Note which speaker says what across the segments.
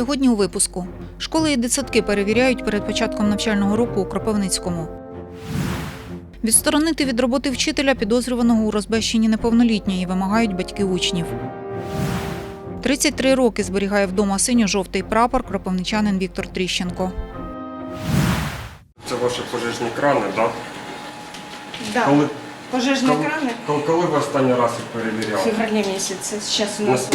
Speaker 1: Сьогодні у випуску школи і дитсадки перевіряють перед початком навчального року у Кропивницькому. Відсторонити від роботи вчителя підозрюваного у розбещенні неповнолітньої вимагають батьки учнів. 33 роки зберігає вдома синьо-жовтий прапор кропивничанин Віктор Тріщенко.
Speaker 2: Це ваші пожежні крани, так?
Speaker 3: Да,
Speaker 2: Коли,
Speaker 3: пожежные
Speaker 2: коли,
Speaker 3: краны
Speaker 2: коли, ви останній раз їх
Speaker 3: в
Speaker 2: перевіряли?
Speaker 3: феврале месяце. Сейчас у нас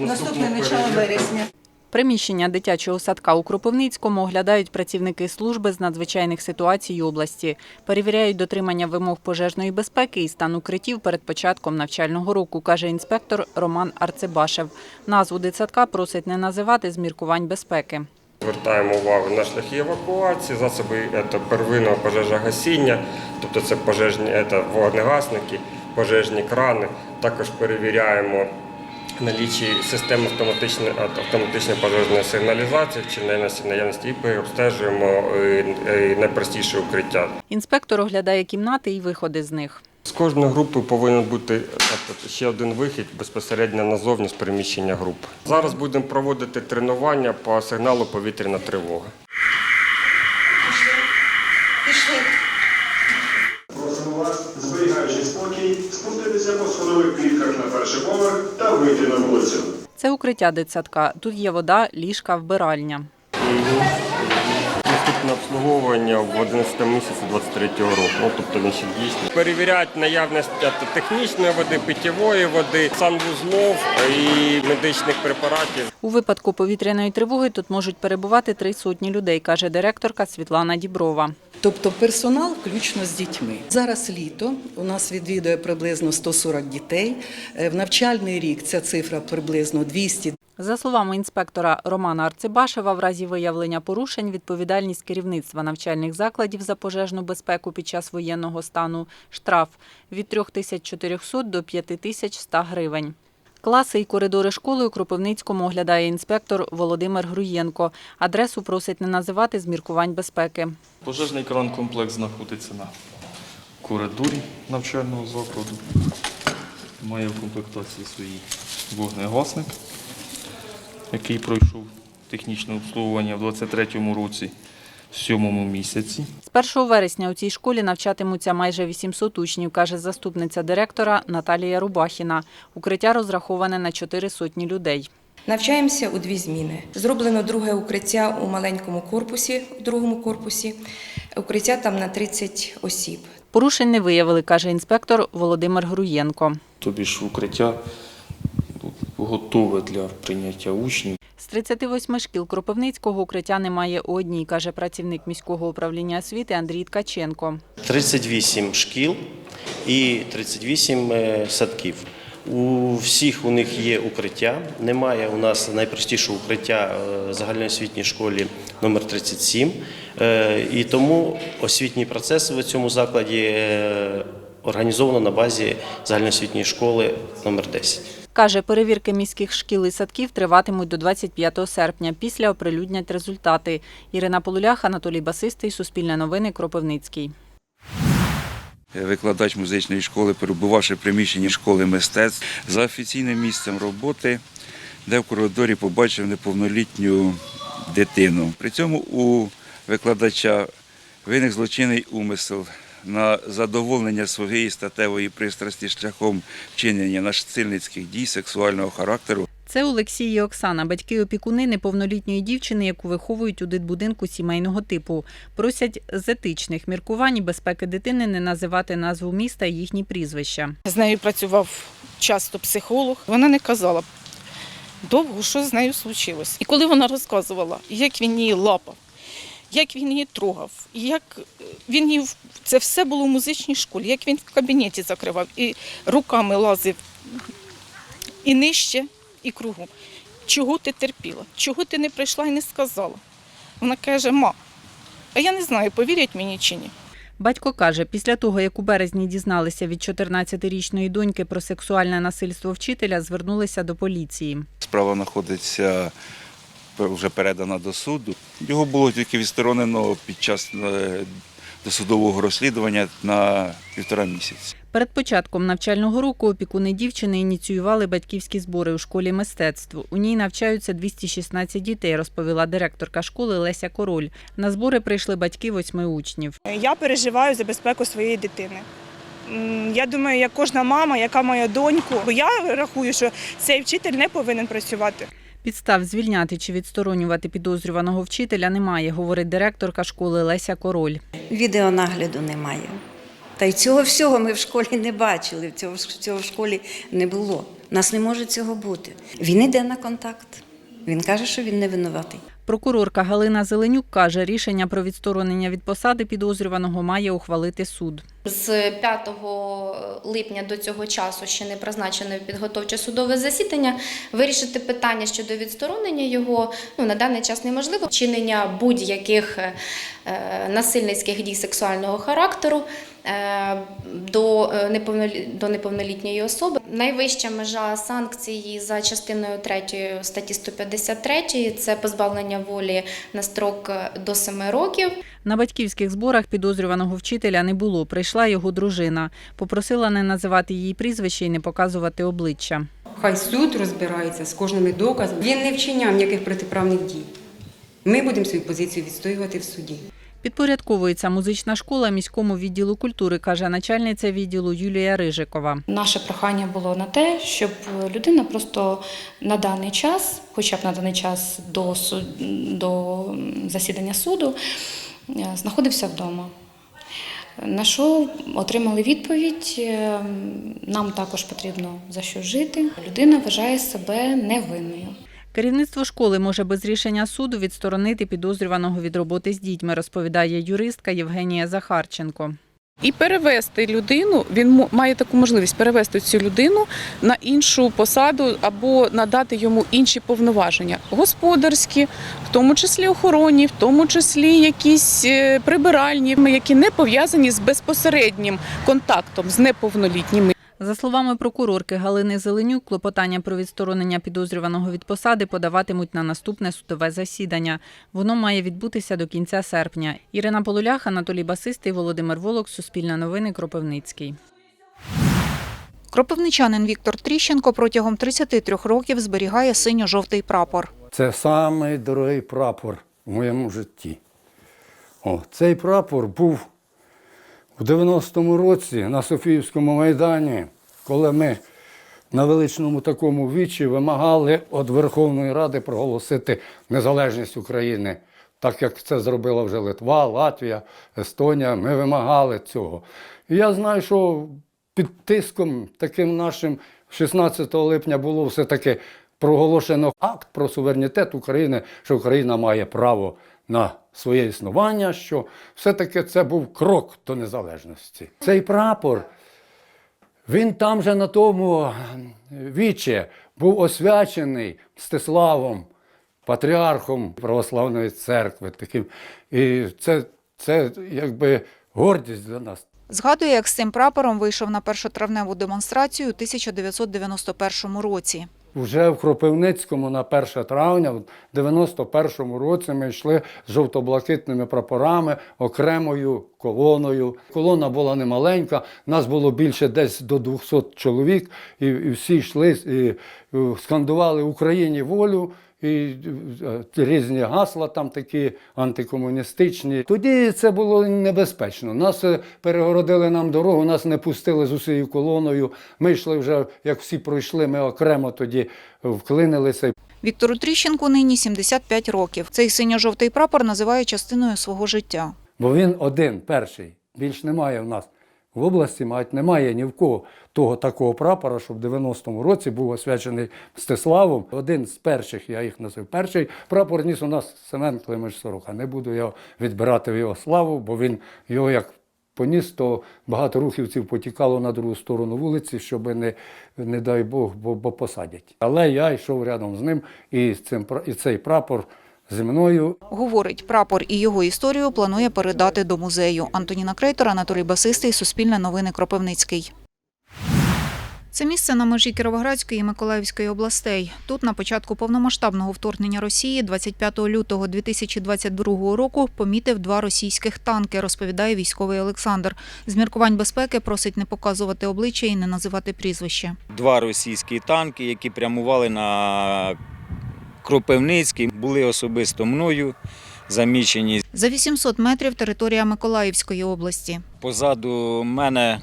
Speaker 3: наступне, начало вересня.
Speaker 4: Приміщення дитячого садка у Кропивницькому оглядають працівники служби з надзвичайних ситуацій області. Перевіряють дотримання вимог пожежної безпеки і стан укриттів перед початком навчального року, каже інспектор Роман Арцебашев. Назву дитсадка просить не називати з міркувань безпеки.
Speaker 2: Звертаємо увагу на шляхи евакуації, засоби це, первинного пожежогасіння, тобто це пожежні це, вогнегасники, пожежні крани. Також перевіряємо налічі системи автоматичної, автоматичної пожежної сигналізації чи наявності, наявності і обстежуємо е, е, найпростіше укриття.
Speaker 4: Інспектор оглядає кімнати і виходи з них.
Speaker 2: З кожної групи повинен бути ще один вихід безпосередньо назовні з приміщення групи. Зараз будемо проводити тренування по сигналу повітряна тривога.
Speaker 3: Пішли.
Speaker 5: Просимо перший поверх та вийти на вулицю.
Speaker 4: Це укриття дитсадка. Тут є вода, ліжка, вбиральня.
Speaker 2: Наступне обслуговування в 11 місяці 23 року. Ну, тобто він ще дійсний. Перевіряють наявність е, технічної води, питьової води, санвузлов і медичних препаратів.
Speaker 4: У випадку повітряної тривоги тут можуть перебувати три сотні людей, каже директорка Світлана Діброва.
Speaker 6: Тобто персонал включно з дітьми. Зараз літо у нас відвідує приблизно 140 дітей. Е, В навчальний рік ця цифра приблизно 200
Speaker 4: За словами інспектора Романа Арцебашева, в разі виявлення порушень відповідальність керівництва навчальних закладів за пожежну безпеку під час воєнного стану штраф від 3400 до 5100 гривень. Класи і коридори школи у Кропивницькому оглядає інспектор Володимир Груєнко. Адресу просить не називати з міркувань безпеки.
Speaker 7: Пожежний кран-комплекс знаходиться на коридорі навчального закладу. Має в комплектації свій вогнегасник, який пройшов технічне обслуговування в 2023 році, в 7 місяці.
Speaker 4: З 1 вересня у цій школі навчатимуться майже 800 учнів, каже заступниця директора Наталія Рубахіна. Укриття розраховане на 4 сотні людей.
Speaker 8: Навчаємося у дві зміни. Зроблено друге укриття у маленькому корпусі, в другому корпусі. Укриття там на 30 осіб.
Speaker 4: Порушень не виявили, каже інспектор Володимир Груєнко.
Speaker 7: Тобі ж укриття готове для прийняття учнів.
Speaker 4: З 38 шкіл Кропивницького укриття немає у одній, каже працівник міського управління освіти Андрій Ткаченко.
Speaker 9: 38 шкіл і 38 е, садків. У всіх у них є укриття. Немає у нас найпростішого укриття е, в загальноосвітній школі номер 37. Е, І тому освітній процес в цьому закладі е, організовано на базі загальноосвітньої школи номер 10.
Speaker 4: Каже, перевірки міських шкіл і садків триватимуть до 25 серпня. Після оприлюднять результати. Ірина Полулях, Анатолій Басистий, Суспільне новини, Кропивницький.
Speaker 10: викладач музичної школи, перебувавши в приміщенні школи мистецтв за офіційним місцем роботи, де в коридорі побачив неповнолітню дитину. При цьому у викладача виник злочинний умисел на задоволення своєї статевої пристрасті шляхом вчинення насильницьких дій сексуального характеру.
Speaker 4: Це Олексій і Оксана, батьки опікуни неповнолітньої дівчини, яку виховують у дитбудинку сімейного типу. Просять з етичних міркувань і безпеки дитини не називати назву міста і їхні прізвища.
Speaker 3: З нею працював часто психолог. Вона не казала довго, що з нею случилось. І коли вона розказувала, як він її лапав, як він її трогав, як він її це все було в музичній школі, як він в кабінеті закривав і руками лазив і нижче, і кругом. Чого ти терпіла? Чого ти не прийшла і не сказала? Вона каже, ма, а я не знаю, повірять мені чи ні.
Speaker 4: Батько каже, після того, як у березні дізналися від 14-річної доньки про сексуальне насильство вчителя, звернулися до поліції.
Speaker 10: Справа знаходиться вже передана до суду. Його було тільки відсторонено під час е, досудового розслідування на півтора місяці.
Speaker 4: Перед початком навчального року опікуни дівчини ініціювали батьківські збори у школі мистецтв. У ній навчаються 216 дітей, розповіла директорка школи Леся Король. На збори прийшли батьки восьми учнів.
Speaker 11: Я переживаю за безпеку своєї дитини. Я думаю, як кожна мама, яка має доньку, бо я рахую, що цей вчитель не повинен працювати.
Speaker 4: Підстав звільняти чи відсторонювати підозрюваного вчителя немає, говорить директорка школи Леся Король.
Speaker 12: Відеонагляду немає. Та й цього всього ми в школі не бачили, цього, цього в школі не було. Нас не може цього бути. Він йде на контакт. Він каже, що він не винуватий.
Speaker 4: Прокурорка Галина Зеленюк каже, рішення про відсторонення від посади підозрюваного має ухвалити суд.
Speaker 13: З 5 липня до цього часу ще не призначене підготовче судове засідання. Вирішити питання щодо відсторонення його ну, на даний час неможливо. Вчинення будь-яких е, насильницьких дій сексуального характеру е, до, е, до неповнолітньої особи. Найвища межа санкції за частиною 3 статті 153 – це позбавлення волі на строк е, до 7 років.
Speaker 4: На батьківських зборах підозрюваного вчителя не було. Прийшла його дружина. Попросила не називати її прізвище і не показувати обличчя.
Speaker 14: Хай суд розбирається з кожними доказами. Він не вчиняв ніяких протиправних дій. Ми будемо свою позицію відстоювати в суді.
Speaker 4: Підпорядковується музична школа міському відділу культури, каже начальниця відділу Юлія Рижикова.
Speaker 15: Наше прохання було на те, щоб людина просто на даний час, хоча б на даний час до, до засідання суду, е, знаходився вдома. На що отримали відповідь, е, нам також потрібно за що жити. Людина вважає себе невинною.
Speaker 4: Керівництво школи може без рішення суду відсторонити підозрюваного від роботи з дітьми, розповідає юристка Євгенія Захарченко.
Speaker 3: І перевести людину, він має таку можливість перевести цю людину на іншу посаду або надати йому інші повноваження господарські, в тому числі охоронні, в тому числі якісь е, прибиральні, які не пов'язані з безпосереднім контактом з неповнолітніми.
Speaker 4: За словами прокурорки Галини Зеленюк, клопотання про відсторонення підозрюваного від посади подаватимуть на наступне судове засідання. Воно має відбутися до кінця серпня. Ірина Полулях, Анатолій Басистий, Володимир Волок, Суспільне новини, Кропивницький.
Speaker 1: Кропивничанин Віктор Тріщенко протягом 33 років зберігає синьо-жовтий прапор.
Speaker 16: Це самий дорогий прапор в моєму житті. О, цей прапор був у 90-му році на Софіївському майдані, коли ми на величному такому вічі вимагали від Верховної Ради проголосити незалежність України. Так як це зробила вже Литва, Латвія, Естонія, ми вимагали цього. І я знаю, що під тиском таким нашим 16 липня було все-таки проголошено акт про суверенітет України, що Україна має право на своє існування, що все-таки це був крок до незалежності. Цей прапор, він там же на тому вічі був освячений Мстиславом, патріархом православної церкви. Таким. І це, це якби гордість для нас.
Speaker 1: Згадує, як з цим прапором вийшов на першотравневу демонстрацію у 1991 році.
Speaker 16: Вже в Кропивницькому на 1 травня, в 91-му році, ми йшли з жовто-блакитними прапорами, окремою колоною. Колона була немаленька, нас було більше десь до 200 чоловік, і, і всі йшли і, скандували Україні волю. І е, різні гасла там такі антикомуністичні. Тоді це було небезпечно. Нас е, перегородили нам дорогу, нас не пустили з усією колоною. Ми йшли вже, як всі пройшли, ми окремо тоді вклинилися.
Speaker 1: Віктору Тріщенку нині 75 років. Цей синьо-жовтий прапор називає частиною свого життя.
Speaker 16: Бо він один, перший. Більш немає в нас. В області, мать, немає ні в кого того такого прапора, щоб в 90-му році був освячений Мстиславом. Один з перших, я їх назив перший прапор ніс у нас Семен Климиш Сорока. Не буду я відбирати в його славу, бо він його як поніс, то багато рухівців потікало на другу сторону вулиці, щоб не, не дай Бог, бо, бо посадять. Але я йшов рядом з ним, і, з цим, і цей прапор зі мною
Speaker 1: Говорить, прапор і його історію планує передати до музею. Антоніна Крейтор, Анатолій Басистий, Суспільне новини Кропивницький. Це місце на межі Кіровоградської і Миколаївської областей. Тут на початку повномасштабного вторгнення Росії 25 лютого 2022 року помітив два російських танки, розповідає військовий Олександр. З міркувань безпеки просить не показувати обличчя і не називати прізвище.
Speaker 17: Два російські танки, які прямували на Кропивницький, були особисто мною замічені.
Speaker 1: За 800 метрів територія Миколаївської області.
Speaker 17: Позаду мене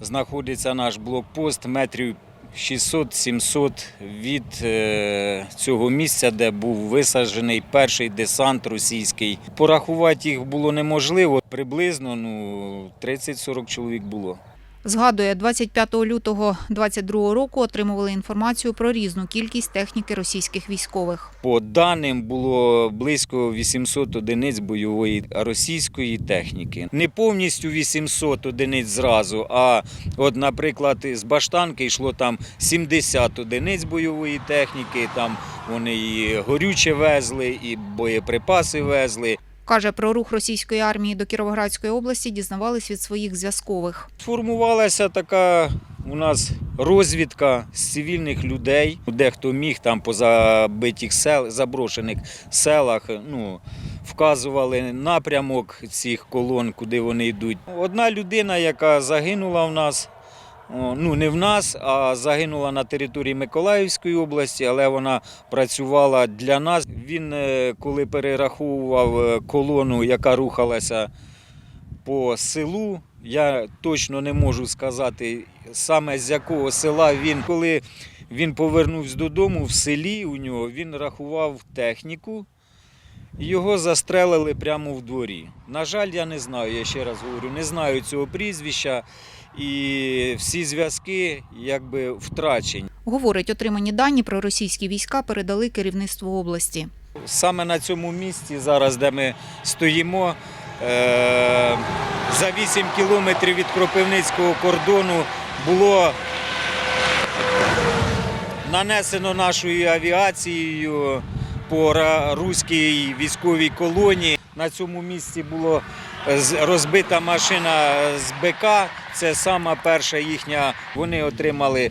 Speaker 17: знаходиться наш блокпост метрів 600-700 від е, цього місця, де був висаджений перший десант російський. Порахувати їх було неможливо. Приблизно ну, 30-40 чоловік було.
Speaker 1: Згадує, 25 лютого 2022 року отримували інформацію про різну кількість техніки російських військових.
Speaker 17: По даним було близько 800 одиниць бойової російської техніки. Не повністю 800 одиниць зразу, а от, наприклад, з баштанки йшло там 70 одиниць бойової техніки. Там вони і горюче везли, і боєприпаси везли.
Speaker 1: Каже, про рух російської армії до Кіровоградської області дізнавались від своїх зв'язкових.
Speaker 17: Сформувалася така у нас розвідка з цивільних людей. Дехто міг там по забитих сел, заброшених селах, ну, вказували напрямок цих колон, куди вони йдуть. Одна людина, яка загинула в нас. Ну, не в нас, а загинула на території Миколаївської області, але вона працювала для нас. Він, е, коли перераховував е, колону, яка рухалася по селу. Я точно не можу сказати саме з якого села він. Коли він повернувся додому в селі, у нього він рахував техніку. Його застрелили прямо в дворі. На жаль, я не знаю, я ще раз говорю, не знаю цього прізвища, і всі зв'язки якби втрачені.
Speaker 1: Говорить, отримані дані про російські війська передали керівництву області.
Speaker 17: Саме на цьому місці, зараз, де ми стоїмо, е- за 8 кілометрів від Кропивницького кордону було нанесено нашою авіацією по руській військовій колонії. На цьому місці була розбита машина з БК. Це сама перша їхня. Вони отримали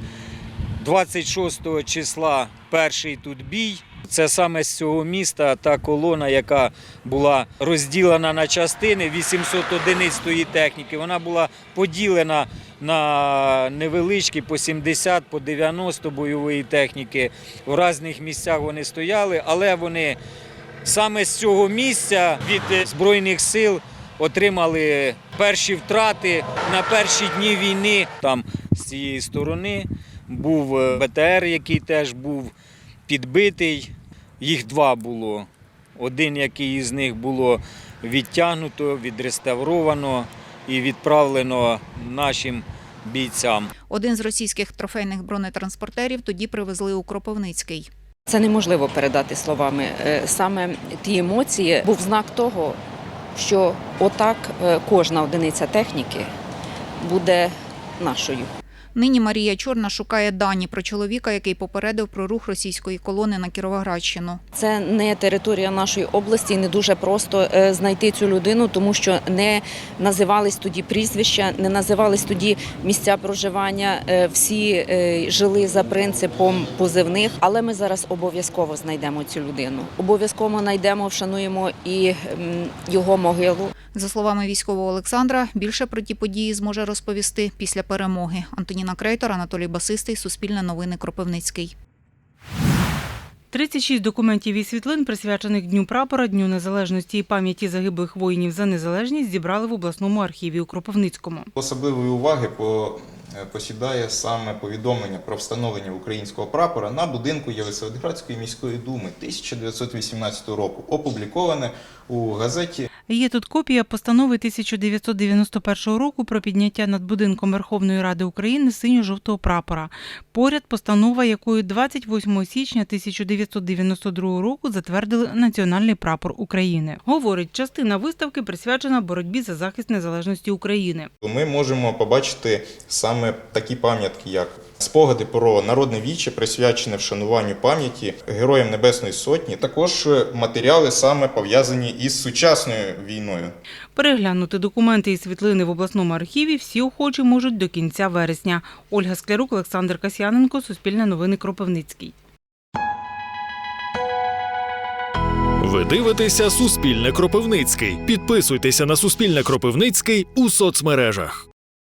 Speaker 17: 26 числа перший тут бій. Це саме з цього міста та колона, яка була розділена на частини, 800 одиниць тої техніки. Вона була поділена на невеличкі по 70, по 90 бойової техніки. В різних місцях вони стояли, але вони саме з цього місця від е, Збройних сил отримали перші втрати на перші дні війни. Там з цієї сторони був е, БТР, який теж був підбитий. Їх два було. Один, який із них було відтягнуто, відреставровано і відправлено нашим бійцям.
Speaker 1: Один з російських трофейних бронетранспортерів тоді привезли у Кропивницький.
Speaker 18: Це неможливо передати словами. Е, Саме ті емоції був знак того, що отак е, кожна одиниця техніки буде нашою.
Speaker 1: Нині Марія Чорна шукає дані про чоловіка, який попередив про рух російської колони на Кіровоградщину.
Speaker 18: Це не територія нашої області, не дуже просто е, знайти цю людину, тому що не називались тоді прізвища, не називались тоді місця проживання. Е, Всі е, жили за принципом позивних, але ми зараз обов'язково знайдемо цю людину. Обов'язково знайдемо, вшануємо і його могилу.
Speaker 1: За словами військового Олександра, більше про ті події зможе розповісти після перемоги. Антоніна Крейтор, Анатолій Басистий, Суспільне новини Кропивницький.
Speaker 19: 36 документів і світлин, присвячених Дню прапора, Дню незалежності і пам'яті загиблих воїнів за незалежність, зібрали в обласному архіві у Кропивницькому.
Speaker 20: Особливої уваги е, посідає саме повідомлення про встановлення українського прапора на будинку Єлисаветградської міської думи 1918 року, опубліковане у газеті
Speaker 19: Є тут копія постанови 1991 року про підняття над будинком Верховної Ради України синьо-жовтого прапора. Поряд постанова, якою 28 січня 1992 року затвердили національний прапор України. Говорить, частина виставки присвячена боротьбі за захист незалежності України.
Speaker 20: ми можемо побачити саме такі пам'ятки, як спогади про народне віче, присвячене вшануванню пам'яті Героям Небесної Сотні. Також е, матеріали саме пов'язані із сучасною війною.
Speaker 19: Переглянути документи і світлини в обласному архіві всі охочі можуть до кінця вересня. Ольга Склярук, Олександр Касьяненко, Суспільне новини Кропивницький.
Speaker 7: Ви дивитеся Суспільне Кропивницький. Підписуйтеся на Суспільне Кропивницький у соцмережах.